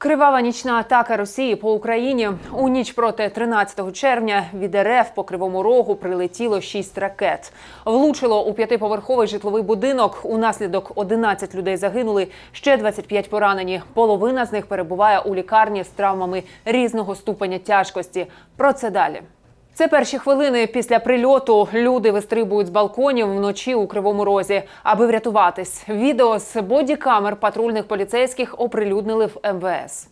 Кривава нічна атака Росії по Україні у ніч проти 13 червня від РФ по кривому рогу прилетіло шість ракет. Влучило у п'ятиповерховий житловий будинок. Унаслідок 11 людей загинули, ще 25 поранені. Половина з них перебуває у лікарні з травмами різного ступеня тяжкості. Про це далі. Це перші хвилини після прильоту. Люди вистрибують з балконів вночі у кривому розі, аби врятуватись. Відео з бодікамер патрульних поліцейських оприлюднили в МВС.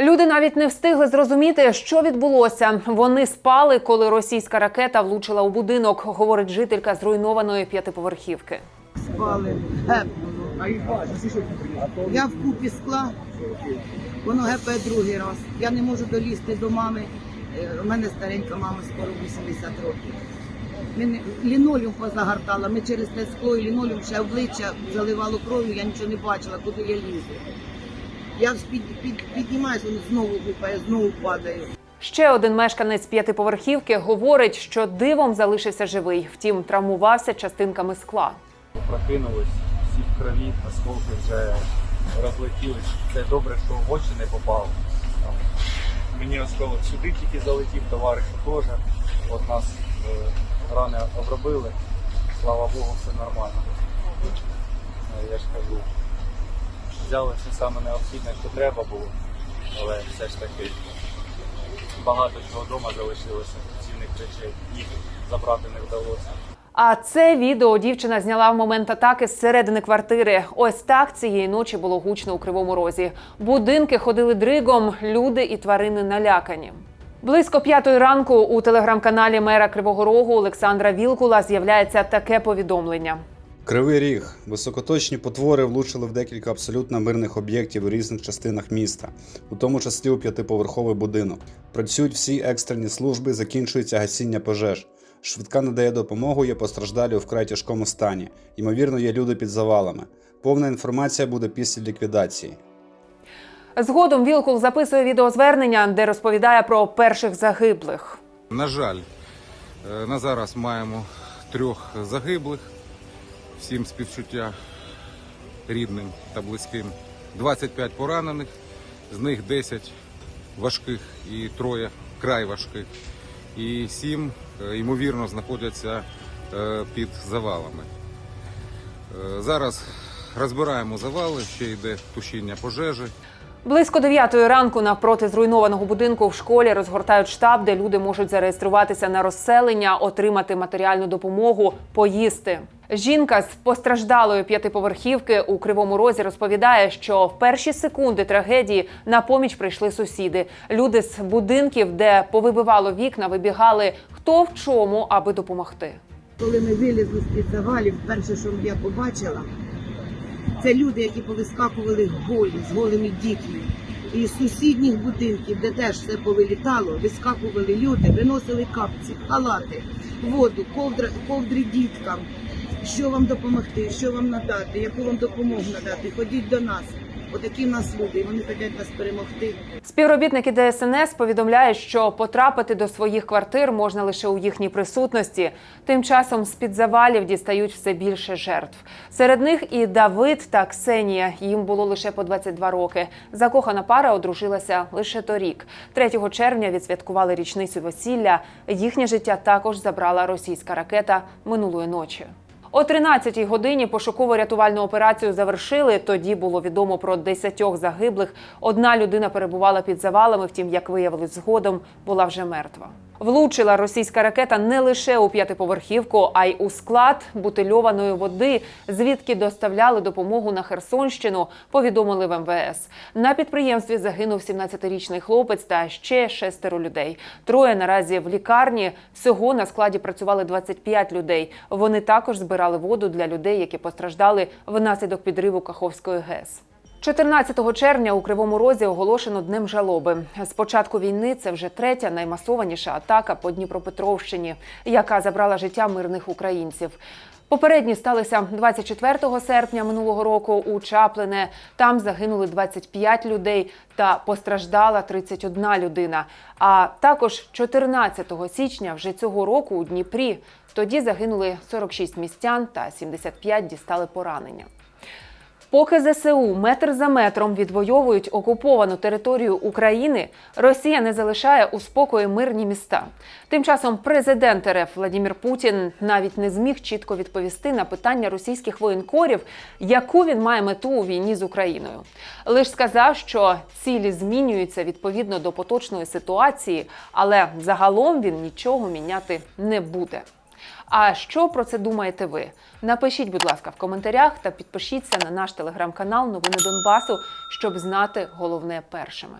Люди навіть не встигли зрозуміти, що відбулося. Вони спали, коли російська ракета влучила у будинок, говорить жителька зруйнованої п'ятиповерхівки. спали. Я в купі скла, воно гепає другий раз. Я не можу долізти до мами. Е, У мене старенька мама скоро 80 років. Мене лінолеум позагортала, ми через те скло і лінолеум ще обличчя заливало кров'ю, я нічого не бачила, куди я лізу. Я під, під, піднімаюся, знову гупає, знову падаю. Ще один мешканець п'ятиповерхівки говорить, що дивом залишився живий, втім травмувався частинками скла. прокинулись, всі в крові, осколки вже розлетілись. Це добре, що в очі не попав. Мені осколок сюди тільки залетів, товаришу теж. От нас е, рани обробили. Слава Богу, все нормально. Е, Я ж кажу, взяли все саме необхідне, що треба було, але все ж таки багато чого вдома залишилося, цінних речей. Їх забрати не вдалося. А це відео дівчина зняла в момент атаки з середини квартири. Ось так цієї ночі було гучно у кривому розі. Будинки ходили дригом, люди і тварини налякані. Близько п'ятої ранку у телеграм-каналі мера Кривого Рогу Олександра Вілкула з'являється таке повідомлення. Кривий ріг. Високоточні потвори влучили в декілька абсолютно мирних об'єктів у різних частинах міста, у тому числі у п'ятиповерховий будинок. Працюють всі екстрені служби, закінчується гасіння пожеж. Швидка надає допомогу, є постраждалі у вкрай тяжкому стані. Ймовірно, є люди під завалами. Повна інформація буде після ліквідації. Згодом Вілкул записує відеозвернення, де розповідає про перших загиблих. На жаль, е, на зараз маємо трьох загиблих. Всім співчуття рідним та близьким. 25 поранених, з них 10 важких і троє край важких. І сім, е, ймовірно, знаходяться е, під завалами. Е, Зараз розбираємо завали, ще йде тушіння пожежі. Близько дев'ятої ранку навпроти зруйнованого будинку в школі розгортають штаб, де люди можуть зареєструватися на розселення, отримати матеріальну допомогу, поїсти. Жінка з постраждалої п'ятиповерхівки у кривому розі розповідає, що в перші секунди трагедії на поміч прийшли сусіди. Люди з будинків, де повибивало вікна, вибігали хто в чому, аби допомогти. Коли ми вилізли з під завалів, перше, що я побачила, це люди, які повискакували голі з голими дітьми. І з сусідніх будинків, де теж все повилітало, вискакували люди, виносили капці, халати, воду, ковдри, ковдри діткам. Що вам допомогти, що вам надати, яку вам допомогу надати? Ходіть до нас. Отакі в нас люди, і вони хочуть нас перемогти. Співробітники ДСНС повідомляють, що потрапити до своїх квартир можна лише у їхній присутності. Тим часом з під завалів дістають все більше жертв. Серед них і Давид та Ксенія. Їм було лише по 22 роки. Закохана пара одружилася лише торік. 3 червня відсвяткували річницю весілля. Їхнє життя також забрала російська ракета минулої ночі. О 13-й годині пошуково-рятувальну операцію завершили. Тоді було відомо про 10 загиблих. Одна людина перебувала під завалами. Втім, як виявилось згодом, була вже мертва. Влучила російська ракета не лише у п'ятиповерхівку, а й у склад бутильованої води, звідки доставляли допомогу на Херсонщину. Повідомили в МВС. На підприємстві загинув 17-річний хлопець та ще шестеро людей. Троє наразі в лікарні. Всього на складі працювали 25 людей. Вони також збирали воду для людей, які постраждали внаслідок підриву Каховської ГЕС. 14 червня у Кривому Розі оголошено днем жалоби. З початку війни це вже третя наймасованіша атака по Дніпропетровщині, яка забрала життя мирних українців. Попередні сталися 24 серпня минулого року у Чаплине. Там загинули 25 людей та постраждала 31 людина. А також 14 січня вже цього року у Дніпрі. Тоді загинули 46 містян та 75 дістали поранення. Поки ЗСУ метр за метром відвоюють окуповану територію України, Росія не залишає у спокої мирні міста. Тим часом президент РФ Владимир Путін навіть не зміг чітко відповісти на питання російських воєнкорів, яку він має мету у війні з Україною. Лиш сказав, що цілі змінюються відповідно до поточної ситуації, але загалом він нічого міняти не буде. А що про це думаєте ви? Напишіть, будь ласка, в коментарях та підпишіться на наш телеграм-канал Новини Донбасу, щоб знати головне першими.